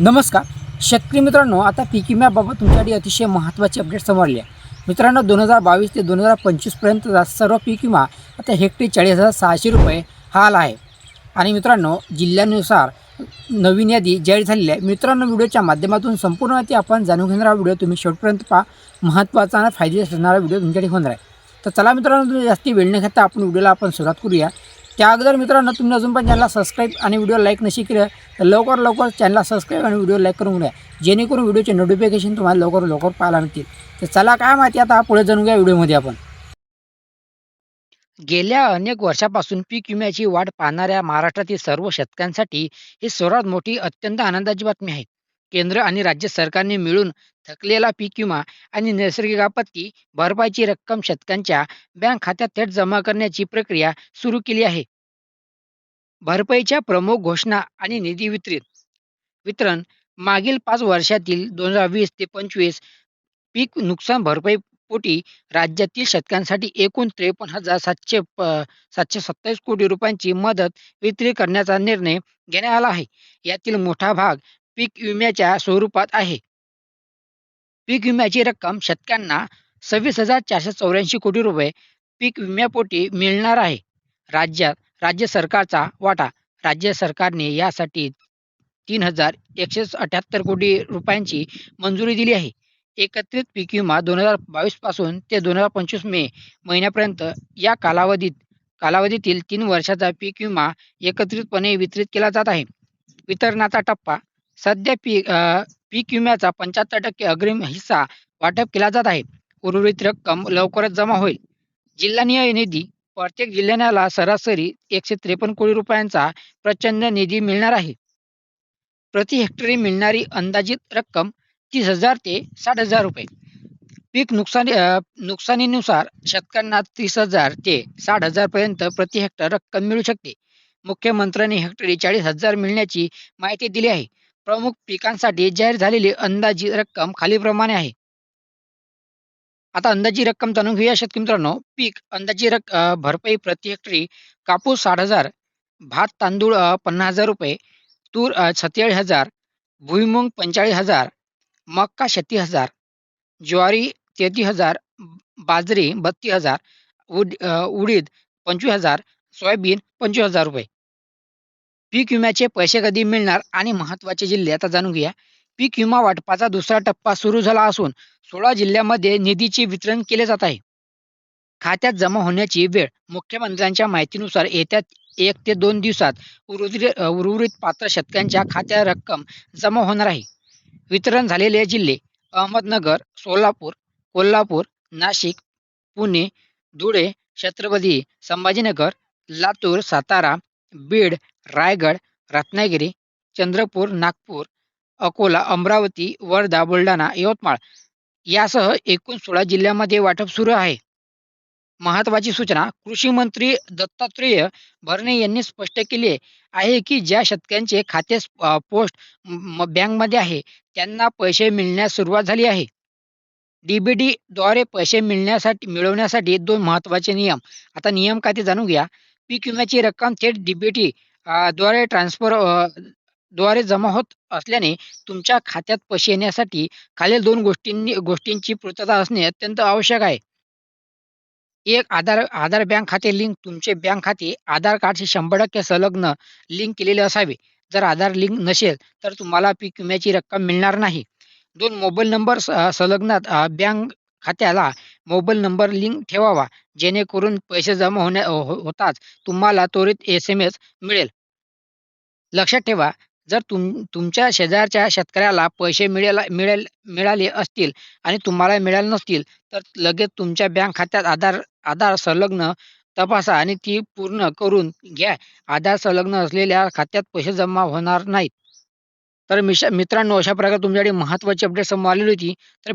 नमस्कार. शेतकरी मित्रांनो आता पीक विम्याबाबत तुमच्यासाठी अतिशय महत्त्वाची अपडेट समोरली आहे. मित्रांनो दोन हजार बावीस ते दोन हजार पंचवीसपर्यंतचा सर्व पीक विमा आता हेक्टरी चाळीस हजार सहाशे रुपये हा आला आहे. आणि मित्रांनो जिल्ह्यानुसार नवीन यादी जाहीर झालेली आहे. मित्रांनो व्हिडिओच्या माध्यमातून संपूर्ण माहिती आपण जाणून घेणारा व्हिडिओ तुम्ही शेवटपर्यंत पहा. महत्त्वाचा आणि फायदेशीर ठरणारा व्हिडिओ तुमच्यासाठी होणार आहे. तर चला मित्रांनो तुम्ही जास्ती वेळ न घेता आपण व्हिडिओला आपण सुरुवात करूया. त्या अगोदर मित्रांनो तुम्ही अजून पण चॅनलला सबस्क्राईब आणि व्हिडिओ लाईक नशी केलं तर लवकर लवकर चॅनलला सबस्क्राईब आणि व्हिडिओ लाईक करून घ्या. जेणेकरून व्हिडिओचे नोटिफिकेशन तुम्हाला लवकर लवकर पाहायला मिळतील. तर चला काय माहिती आता पुढे जाणून घ्या व्हिडिओमध्ये आपण. गेल्या अनेक वर्षापासून पीक विम्याची वाट पाहणाऱ्या महाराष्ट्रातील सर्व शेतकऱ्यांसाठी ही सर्वात मोठी अत्यंत आनंदाची बातमी आहे. केंद्र आणि राज्य सरकारने मिळून थकलेला पीक विमा आणि नैसर्गिक आपत्ती भरपाईची रक्कम शेतकऱ्यांच्या बँक खात्यात थेट जमा करण्याची प्रक्रिया सुरू केली आहे. भरपाईच्या प्रमुख घोषणा आणि निधी वितरित वितरण मागील पाच वर्षातील दोन हजार वीस ते पंचवीस पीक नुकसान भरपाई पोटी राज्यातील शेतकऱ्यांसाठी एकूण त्रेपन्न हजार सातशे सातशे सत्तावीस कोटी रुपयांची मदत वितरित करण्याचा निर्णय घेण्यात आला आहे. यातील मोठा भाग पीक विम्याच्या स्वरूपात आहे. पीक विम्याची रक्कम शेतकऱ्यांना सव्वीस हजार चारशे चौऱ्याऐंशी कोटी रुपये पीक विम्यापोटी मिळणार आहे. राज्यात राज्य सरकारचा वाटा राज्य सरकारने यासाठी तीन हजार एकशे अठ्याहत्तर कोटी रुपयांची मंजुरी दिली आहे. एकत्रित पीक विमा दोन हजार बावीसपासून ते दोन हजार पंचवीस मे महिन्यापर्यंत या कालावधीत कालावधीतील तीन वर्षाचा पीक विमा एकत्रितपणे वितरित केला जात आहे. वितरणाचा टप्पा सध्या पीक पीक विम्याचा पंच्याहत्तर टक्के अग्रिम हिस्सा वाटप केला जात आहे. उर्वरित रक्कम लवकरच जमा होईल. जिल्हानिहाय निधी प्रत्येक जिल्ह्याला सरासरी एकशे त्रेपन्न कोटी रुपयांचा प्रचंड निधी मिळणार आहे. प्रति हेक्टरी मिळणारी अंदाजित रक्कम तीस हजार ते साठ हजार रुपये. पीक नुकसानी नुकसानीनुसार शेतकऱ्यांना तीस हजार ते साठ हजार पर्यंत प्रति हेक्टर रक्कम मिळू शकते. मुख्यमंत्र्यांनी हेक्टरी चाळीस हजार मिळण्याची माहिती दिली आहे. प्रमुख पिकांसाठी जाहीर झालेली अंदाजी रक्कम खालीलप्रमाणे आहे. आता अंदाजी रक्कम जाणून घेऊया शेतकरी मित्रांनो. पीक अंदाजी रक्क भरपाई प्रति हेक्टरी कापूस साठ हजार भात तांदूळ पन्नास हजार रुपये तूर अ, सत्तेचाळीस हजार भुईमुंग पंचेचाळीस हजार मक्का छत्तीस हजार ज्वारी तेहतीस हजार बाजरी बत्तीस हजार उड उडीद पंचवीस हजार सोयाबीन पंचवीस हजार रुपये. पीक विम्याचे पैसे कधी मिळणार आणि महत्त्वाचे जिल्हे आता जाणून घ्या पीक विमा वाटपाचा दुसरा टप्पा सुरू झाला असून सोळा जिल्ह्यामध्ये निधीचे वितरण केले जात आहे. खात्यात जमा होण्याची वेळ मुख्यमंत्र्यांच्या माहितीनुसार येत्या एक ते दोन दिवसात उर्वरित उर्वरित पात्र शेतकऱ्यांच्या खात्यात रक्कम जमा होणार आहे. वितरण झालेले जिल्हे अहमदनगर सोलापूर कोल्हापूर नाशिक पुणे धुळे छत्रपती संभाजीनगर लातूर सातारा बीड रायगड रत्नागिरी चंद्रपूर नागपूर अकोला अमरावती वर्धा बुलढाणा यवतमाळ यासह एकूण सोळा जिल्ह्यामध्ये वाटप सुरू आहे. महत्वाची सूचना कृषी मंत्री दत्तात्रेय भरणे यांनी स्पष्ट केली आहे की ज्या शेतकऱ्यांचे खाते पोस्ट बँकमध्ये आहे त्यांना पैसे मिळण्यास सुरुवात झाली आहे. डीबीडी द्वारे पैसे मिळण्यासाठी मिळवण्यासाठी दोन महत्त्वाचे नियम. आता नियम काय ते जाणून घ्या. पीक विम्याची रक्कम थेट डीबीटी द्वारे ट्रान्सफरद्वारे जमा होत असल्याने तुमच्या खात्यात पैसे येण्यासाठी खालील दोन गोष्टींनी गोष्टींची पूर्तता असणे अत्यंत आवश्यक आहे. एक आधार आधार बँक खाते लिंक तुमचे बँक खाते आधार कार्डशी शंभर टक्के संलग्न लिंक केलेले असावे. जर आधार लिंक नसेल तर तुम्हाला पीक विम्याची रक्कम मिळणार नाही. दोन मोबाईल नंबर संलग्नात बँक खात्याला मोबाईल नंबर लिंक ठेवावा जेणेकरून पैसे जमा होण्या हो-, हो होताच तुम्हाला त्वरित एस एम एस मिळेल. लक्षात ठेवा जर तुम तुमच्या शेजारच्या शेतकऱ्याला पैसे मिळेल मिळेल मिळाले असतील आणि तुम्हाला मिळाले नसतील तर लगेच तुमच्या बँक खात्यात आधार आधार संलग्न तपासा आणि ती पूर्ण करून घ्या. आधार संलग्न असलेल्या खात्यात पैसे जमा होणार नाहीत. तर मिश मित्रांनो अशा प्रकारे तुमच्याकडे महत्त्वाची अपडेट समोर आलेली होती. तर